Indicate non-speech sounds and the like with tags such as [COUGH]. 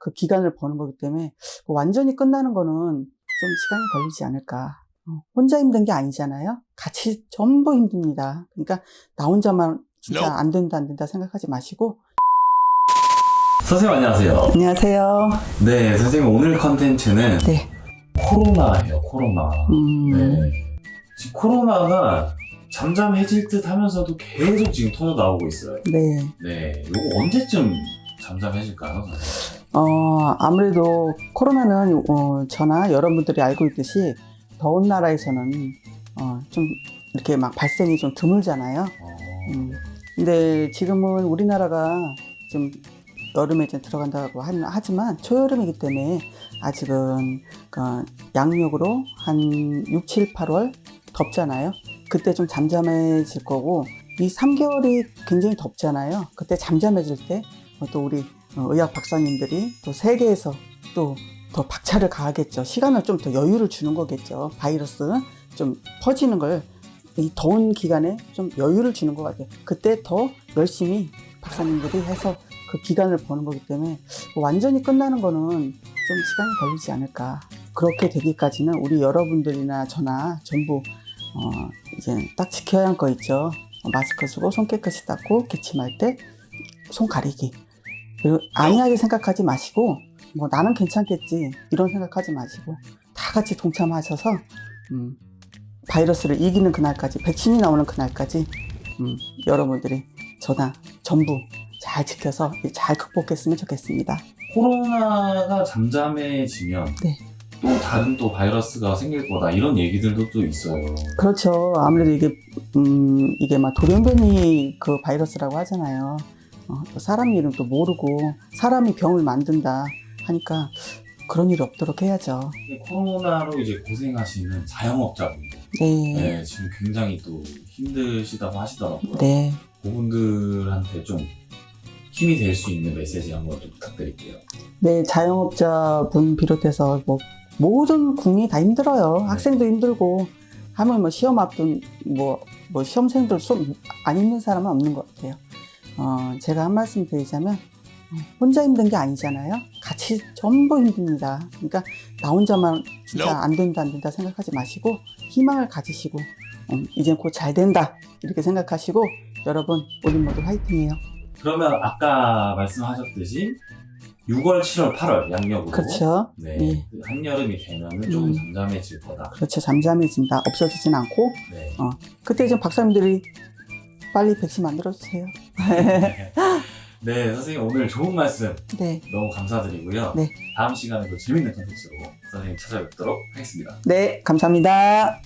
그 기간을 버는 거기 때문에 완전히 끝나는 거는 좀 시간이 걸리지 않을까. 어, 혼자 힘든 게 아니잖아요. 같이 전부 힘듭니다. 그러니까 나 혼자만 진짜 안 된다 안 된다 생각하지 마시고 선생님 안녕하세요. 안녕하세요. 네, 선생님 오늘 컨텐츠는 네. 코로나예요, 코로나. 음, 네. 지금 코로나가 잠잠해질 듯 하면서도 계속 지금 터져 나오고 있어요. 네. 네, 이거 언제쯤 잠잠해질까요, 선생님? 어, 아무래도 코로나는 어, 저나 여러분들이 알고 있듯이 더운 나라에서는 어, 좀 이렇게 막 발생이 좀 드물잖아요. 어, 음. 근데 지금은 우리나라가 좀 여름에 좀 들어간다고 하- 하지만 초여름이기 때문에 아직은 그 양력으로 한 6, 7, 8월 덥잖아요. 그때 좀 잠잠해질 거고 이 3개월이 굉장히 덥잖아요. 그때 잠잠해질 때 또 우리 어, 의학 박사님들이 또 세계에서 또 더 박차를 가하겠죠. 시간을 좀 더 여유를 주는 거겠죠. 바이러스 좀 퍼지는 걸 이 더운 기간에 좀 여유를 주는 것 같아요. 그때 더 열심히 박사님들이 해서 그 기간을 버는 거기 때문에 완전히 끝나는 거는 좀 시간이 걸리지 않을까. 그렇게 되기까지는 우리 여러분들이나 저나 전부 어 이제 딱 지켜야 할 거 있죠. 어, 마스크 쓰고 손 깨끗이 닦고 기침할 때 손 가리기. 그리고 안이하게 생각하지 마시고 뭐 나는 괜찮겠지 이런 생각하지 마시고 다 같이 동참하셔서 음, 바이러스를 이기는 그날까지 백신이 나오는 그날까지 음, 여러분들이 저나 전부 잘 지켜서 잘 극복했으면 좋겠습니다. 코로나가 잠잠해지면 네. 또 다른 또 바이러스가 생길 거다 이런 얘기들도 또 있어요. 그렇죠. 아무래도 이게 음, 이게 막 돌연변이 그 바이러스라고 하잖아요. 어, 또 사람 이름도 모르고 사람이 병을 만든다 하니까 그런 일이 없도록 해야죠. 근데 코로나로 이제 고생하시는 자영업자분들, 네. 네, 지금 굉장히 또 힘드시다고 하시더라고요. 네. 그분들한테 좀 힘이 될 수 있는 메시지 한번 좀 부탁드릴게요. 네, 자영업자분 비롯해서 뭐 모든 국민이 다 힘들어요. 학생도 힘들고 하면 뭐 시험 앞둔 뭐, 뭐 시험생들 수업 안 힘든 사람은 없는 것 같아요. 어, 제가 한 말씀 드리자면 어, 혼자 힘든 게 아니잖아요. 같이 전부 힘듭니다. 그러니까 나 혼자만 진짜 안 된다 안 된다 생각하지 마시고 희망을 가지시고 음, 이제 곧잘 된다 이렇게 생각하시고 여러분 우리 모두 화이팅해요. 그러면 아까 말씀하셨듯이 6월, 7월, 8월 양력으로 그렇죠. 네, 예. 그 한여름이 되면 은 조금 음. 잠잠해질 거다. 그렇죠. 잠잠해진다. 없어지진 않고 네. 그때 이제 박사님들이 빨리 백신 만들어 주세요. [LAUGHS] 네, 선생님 오늘 좋은 말씀 네, 너무 감사드리고요. 네. 다음 시간에도 재밌는 컨텐츠로 선생님 찾아뵙도록 하겠습니다. 네, 감사합니다.